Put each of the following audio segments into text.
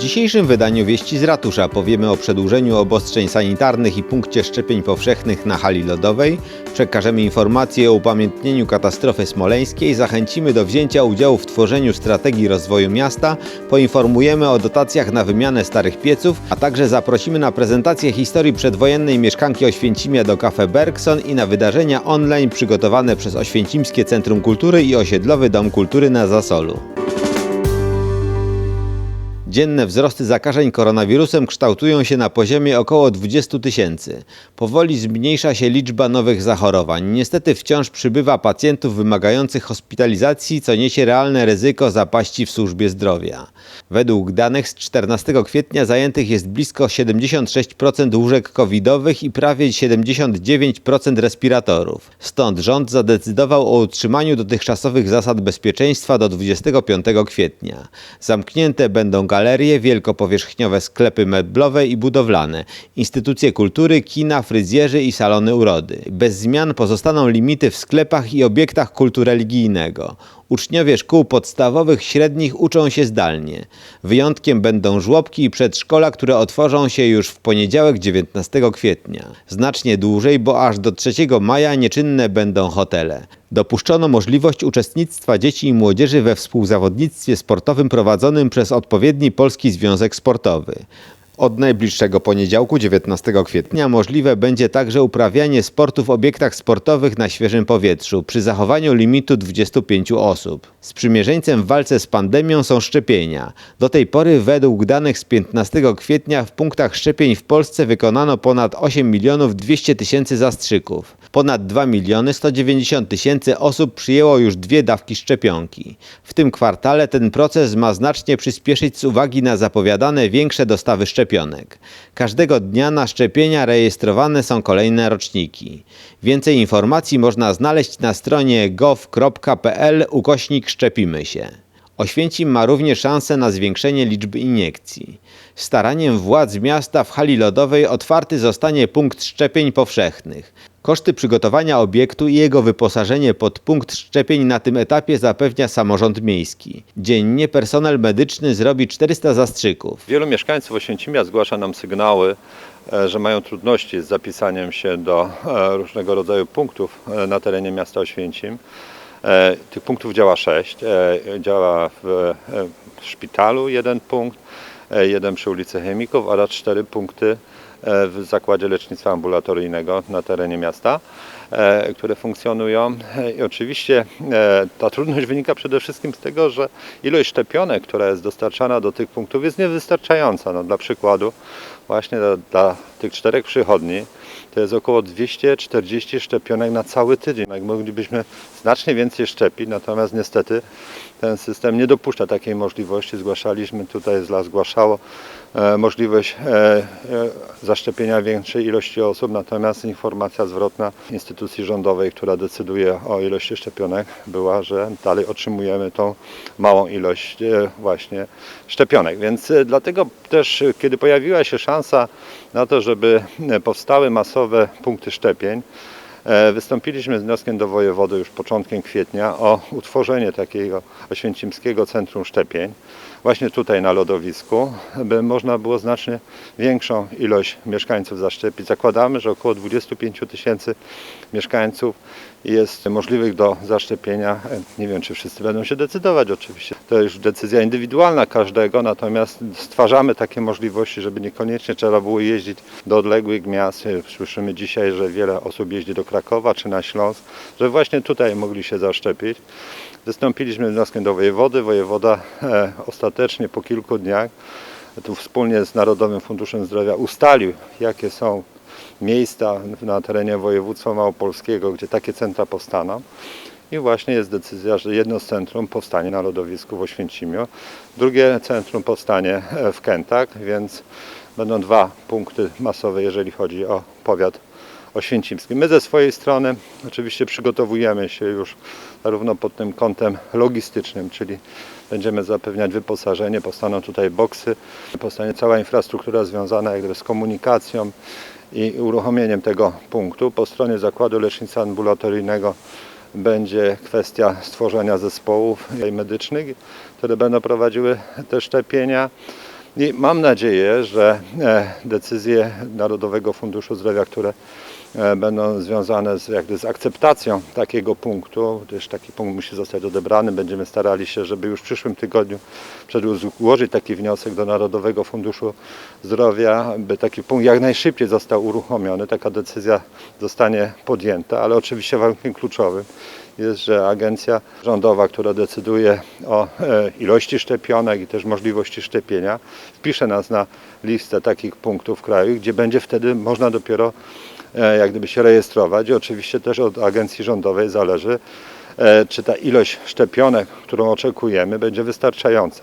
dzisiejszym wydaniu Wieści z Ratusza powiemy o przedłużeniu obostrzeń sanitarnych i punkcie szczepień powszechnych na hali lodowej, przekażemy informacje o upamiętnieniu katastrofy smoleńskiej, zachęcimy do wzięcia udziału w tworzeniu strategii rozwoju miasta, poinformujemy o dotacjach na wymianę starych pieców, a także zaprosimy na prezentację historii przedwojennej mieszkanki Oświęcimia do Cafe Bergson i na wydarzenia online przygotowane przez Oświęcimskie Centrum Kultury i Osiedlowy Dom Kultury na Zasolu. Dzienne wzrosty zakażeń koronawirusem kształtują się na poziomie około 20 tysięcy. Powoli zmniejsza się liczba nowych zachorowań. Niestety wciąż przybywa pacjentów wymagających hospitalizacji, co niesie realne ryzyko zapaści w służbie zdrowia. Według danych z 14 kwietnia zajętych jest blisko 76% łóżek covidowych i prawie 79% respiratorów. Stąd rząd zadecydował o utrzymaniu dotychczasowych zasad bezpieczeństwa do 25 kwietnia. Zamknięte będą galerie, wielkopowierzchniowe sklepy meblowe i budowlane, instytucje kultury, kina, fryzjerzy i salony urody. Bez zmian pozostaną limity w sklepach i obiektach kultu religijnego. Uczniowie szkół podstawowych, średnich uczą się zdalnie. Wyjątkiem będą żłobki i przedszkola, które otworzą się już w poniedziałek 19 kwietnia. Znacznie dłużej, bo aż do 3 maja nieczynne będą hotele. Dopuszczono możliwość uczestnictwa dzieci i młodzieży we współzawodnictwie sportowym prowadzonym przez odpowiedni Polski Związek Sportowy. Od najbliższego poniedziałku 19 kwietnia możliwe będzie także uprawianie sportu w obiektach sportowych na świeżym powietrzu przy zachowaniu limitu 25 osób. Sprzymierzeńcem w walce z pandemią są szczepienia. Do tej pory według danych z 15 kwietnia w punktach szczepień w Polsce wykonano ponad 8 milionów 200 tysięcy zastrzyków. Ponad 2 miliony 190 tysięcy osób przyjęło już dwie dawki szczepionki. W tym kwartale ten proces ma znacznie przyspieszyć z uwagi na zapowiadane większe dostawy szczepionek. Każdego dnia na szczepienia rejestrowane są kolejne roczniki. Więcej informacji można znaleźć na stronie gov.pl ukośnik szczepimy się. Oświęcim ma również szansę na zwiększenie liczby iniekcji. Staraniem władz miasta w hali lodowej otwarty zostanie punkt szczepień powszechnych. Koszty przygotowania obiektu i jego wyposażenie pod punkt szczepień na tym etapie zapewnia samorząd miejski. Dziennie personel medyczny zrobi 400 zastrzyków. Wielu mieszkańców Oświęcimia zgłasza nam sygnały, e, że mają trudności z zapisaniem się do e, różnego rodzaju punktów e, na terenie miasta Oświęcim. E, Tych punktów działa sześć. E, Działa w, e, w szpitalu jeden punkt, jeden przy ulicy Chemików oraz cztery punkty w zakładzie lecznictwa ambulatoryjnego na terenie miasta, e, które funkcjonują. E, I oczywiście e, ta trudność wynika przede wszystkim z tego, że ilość szczepionek, która jest dostarczana do tych punktów jest niewystarczająca. No, dla przykładu właśnie dla, dla tych czterech przychodni to jest około 240 szczepionek na cały tydzień. Jak moglibyśmy znacznie więcej szczepić, natomiast niestety ten system nie dopuszcza takiej możliwości. Zgłaszaliśmy tutaj, zgłaszało e, możliwość e, e, zaszczepienia większej ilości osób, natomiast informacja zwrotna instytucji rządowej, która decyduje o ilości szczepionek, była, że dalej otrzymujemy tą małą ilość e, właśnie szczepionek. Więc e, dlatego też, e, kiedy pojawiła się szansa na to, żeby e, powstały masowe punkty szczepień, E, Wystąpiliśmy z wnioskiem do wojewody już początkiem kwietnia o utworzenie takiego oświęcimskiego centrum szczepień właśnie tutaj na lodowisku, by można było znacznie większą ilość mieszkańców zaszczepić. Zakładamy, że około 25 tysięcy mieszkańców jest możliwych do zaszczepienia. Nie wiem, czy wszyscy będą się decydować oczywiście. To już decyzja indywidualna każdego, natomiast stwarzamy takie możliwości, żeby niekoniecznie trzeba było jeździć do odległych miast. Słyszymy dzisiaj, że wiele osób jeździ do Krakowa czy na Śląsk, że właśnie tutaj mogli się zaszczepić. Wystąpiliśmy z wnioskiem do wojewody. Wojewoda e, ostatecznie po kilku dniach tu wspólnie z Narodowym Funduszem Zdrowia ustalił, jakie są miejsca na terenie województwa małopolskiego, gdzie takie centra powstaną. I właśnie jest decyzja, że jedno centrum powstanie na lodowisku w Oświęcimiu, drugie centrum powstanie e, w Kętach, więc będą dwa punkty masowe, jeżeli chodzi o powiat oświęcimski. My ze swojej strony oczywiście przygotowujemy się już zarówno pod tym kątem logistycznym, czyli będziemy zapewniać wyposażenie, powstaną tutaj boksy, powstanie cała infrastruktura związana jak gdyby z komunikacją i uruchomieniem tego punktu. Po stronie Zakładu Lecznictwa Ambulatoryjnego będzie kwestia stworzenia zespołów medycznych, które będą prowadziły te szczepienia. I mam nadzieję, że e, decyzje Narodowego Funduszu Zdrowia, które będą związane z, jakby z akceptacją takiego punktu, gdyż taki punkt musi zostać odebrany. Będziemy starali się, żeby już w przyszłym tygodniu przedłożyć taki wniosek do Narodowego Funduszu Zdrowia, by taki punkt jak najszybciej został uruchomiony. Taka decyzja zostanie podjęta, ale oczywiście warunkiem kluczowym jest, że agencja rządowa, która decyduje o e, ilości szczepionek i też możliwości szczepienia, wpisze nas na listę takich punktów w kraju, gdzie będzie wtedy można dopiero e, jak gdyby się rejestrować. I oczywiście też od agencji rządowej zależy, e, czy ta ilość szczepionek, którą oczekujemy, będzie wystarczająca.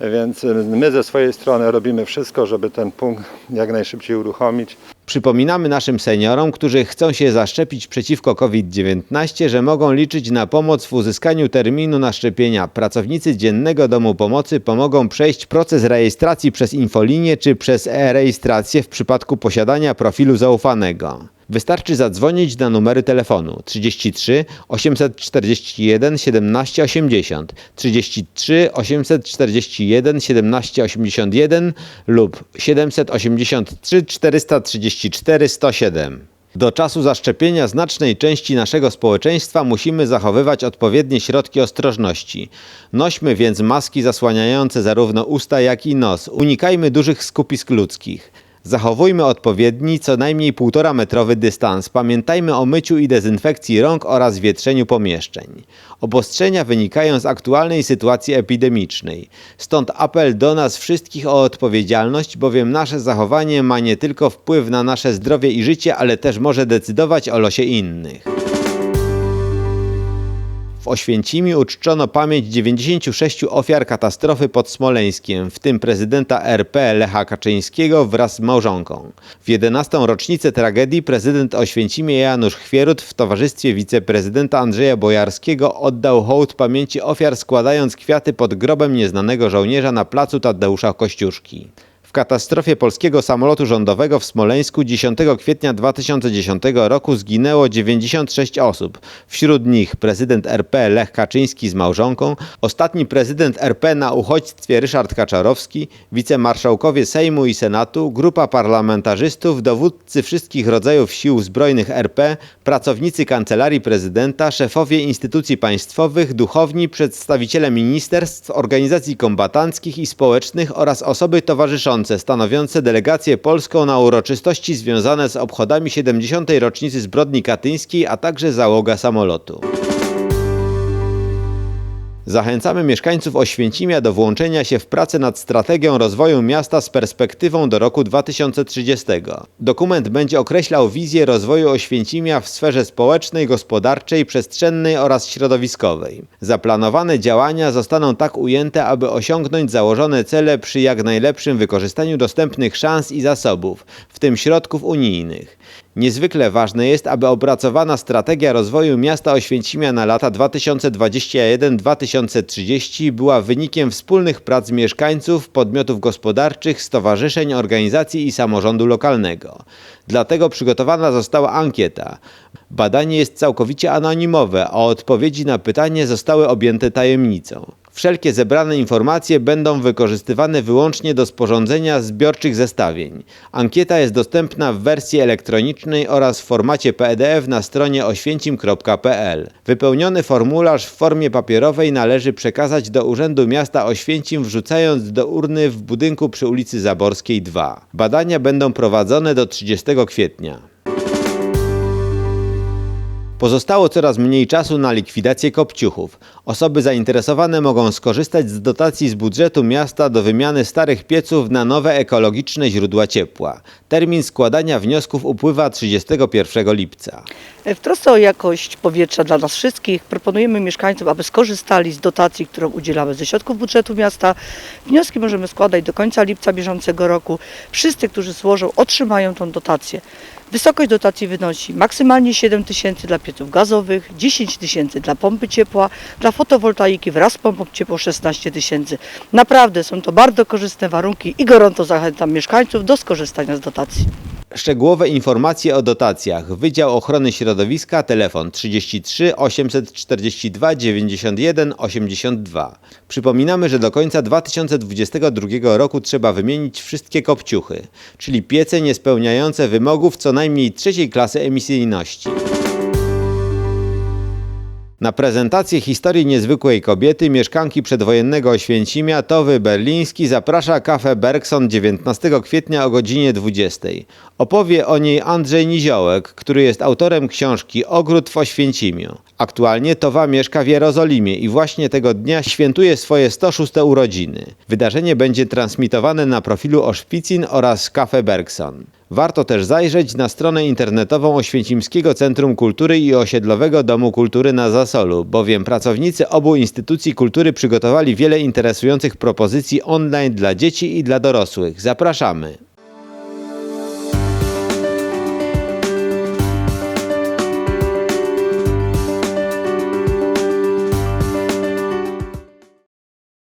Więc e, my ze swojej strony robimy wszystko, żeby ten punkt jak najszybciej uruchomić. Przypominamy naszym seniorom, którzy chcą się zaszczepić przeciwko COVID-19, że mogą liczyć na pomoc w uzyskaniu terminu na szczepienia. Pracownicy Dziennego Domu Pomocy pomogą przejść proces rejestracji przez infolinię czy przez e-rejestrację w przypadku posiadania profilu zaufanego. Wystarczy zadzwonić na numery telefonu 33 841 1780, 33 841 1781 lub 783 434 107. Do czasu zaszczepienia znacznej części naszego społeczeństwa musimy zachowywać odpowiednie środki ostrożności. Nośmy więc maski zasłaniające zarówno usta, jak i nos. Unikajmy dużych skupisk ludzkich. Zachowujmy odpowiedni, co najmniej 1,5 metrowy dystans. Pamiętajmy o myciu i dezynfekcji rąk oraz wietrzeniu pomieszczeń. Obostrzenia wynikają z aktualnej sytuacji epidemicznej. Stąd apel do nas wszystkich o odpowiedzialność, bowiem nasze zachowanie ma nie tylko wpływ na nasze zdrowie i życie, ale też może decydować o losie innych. W Oświęcimiu uczczono pamięć 96 ofiar katastrofy pod Smoleńskiem, w tym prezydenta RP Lecha Kaczyńskiego wraz z małżonką. W 11. rocznicę tragedii prezydent Oświęcimia Janusz Chwierut w towarzystwie wiceprezydenta Andrzeja Bojarskiego oddał hołd pamięci ofiar składając kwiaty pod grobem nieznanego żołnierza na placu Tadeusza Kościuszki. W katastrofie polskiego samolotu rządowego w Smoleńsku 10 kwietnia 2010 roku zginęło 96 osób. Wśród nich prezydent RP Lech Kaczyński z małżonką, ostatni prezydent RP na uchodźstwie Ryszard Kaczarowski, wicemarszałkowie Sejmu i Senatu, grupa parlamentarzystów, dowódcy wszystkich rodzajów sił zbrojnych RP, pracownicy kancelarii prezydenta, szefowie instytucji państwowych, duchowni, przedstawiciele ministerstw, organizacji kombatanckich i społecznych oraz osoby towarzyszące stanowiące delegację polską na uroczystości związane z obchodami 70. rocznicy zbrodni katyńskiej, a także załoga samolotu. Zachęcamy mieszkańców Oświęcimia do włączenia się w pracę nad strategią rozwoju miasta z perspektywą do roku 2030. Dokument będzie określał wizję rozwoju Oświęcimia w sferze społecznej, gospodarczej, przestrzennej oraz środowiskowej. Zaplanowane działania zostaną tak ujęte, aby osiągnąć założone cele przy jak najlepszym wykorzystaniu dostępnych szans i zasobów, w tym środków unijnych. Niezwykle ważne jest, aby opracowana strategia rozwoju miasta Oświęcimia na lata 2021-2030 była wynikiem wspólnych prac mieszkańców, podmiotów gospodarczych, stowarzyszeń, organizacji i samorządu lokalnego. Dlatego przygotowana została ankieta. Badanie jest całkowicie anonimowe, a odpowiedzi na pytanie zostały objęte tajemnicą. Wszelkie zebrane informacje będą wykorzystywane wyłącznie do sporządzenia zbiorczych zestawień. Ankieta jest dostępna w wersji elektronicznej oraz w formacie PDF na stronie oświęcim.pl. Wypełniony formularz w formie papierowej należy przekazać do Urzędu Miasta Oświęcim wrzucając do urny w budynku przy ulicy Zaborskiej 2. Badania będą prowadzone do 30 kwietnia. Pozostało coraz mniej czasu na likwidację kopciuchów. Osoby zainteresowane mogą skorzystać z dotacji z budżetu miasta do wymiany starych pieców na nowe ekologiczne źródła ciepła. Termin składania wniosków upływa 31 lipca. W trosce o jakość powietrza dla nas wszystkich proponujemy mieszkańcom, aby skorzystali z dotacji, którą udzielamy ze środków budżetu miasta. Wnioski możemy składać do końca lipca bieżącego roku. Wszyscy, którzy złożą, otrzymają tą dotację. Wysokość dotacji wynosi maksymalnie 7 tysięcy dla pieców gazowych, 10 tysięcy dla pompy ciepła, dla fotowoltaiki wraz z pompą ciepła 16 tysięcy. Naprawdę są to bardzo korzystne warunki i gorąco zachęcam mieszkańców do skorzystania z dotacji. Szczegółowe informacje o dotacjach. Wydział Ochrony Środowiska, telefon 33 842 91 82. Przypominamy, że do końca 2022 roku trzeba wymienić wszystkie kopciuchy, czyli piece niespełniające wymogów co najmniej trzeciej klasy emisyjności. Na prezentację historii niezwykłej kobiety mieszkanki przedwojennego Oświęcimia Towy Berliński zaprasza Cafe Bergson 19 kwietnia o godzinie 20. Opowie o niej Andrzej Niziołek, który jest autorem książki Ogród w Oświęcimiu. Aktualnie Towa mieszka w Jerozolimie i właśnie tego dnia świętuje swoje 106 urodziny. Wydarzenie będzie transmitowane na profilu Oszpicin oraz Cafe Bergson. Warto też zajrzeć na stronę internetową Oświęcimskiego Centrum Kultury i Osiedlowego Domu Kultury na Zasolu, bowiem pracownicy obu instytucji kultury przygotowali wiele interesujących propozycji online dla dzieci i dla dorosłych. Zapraszamy!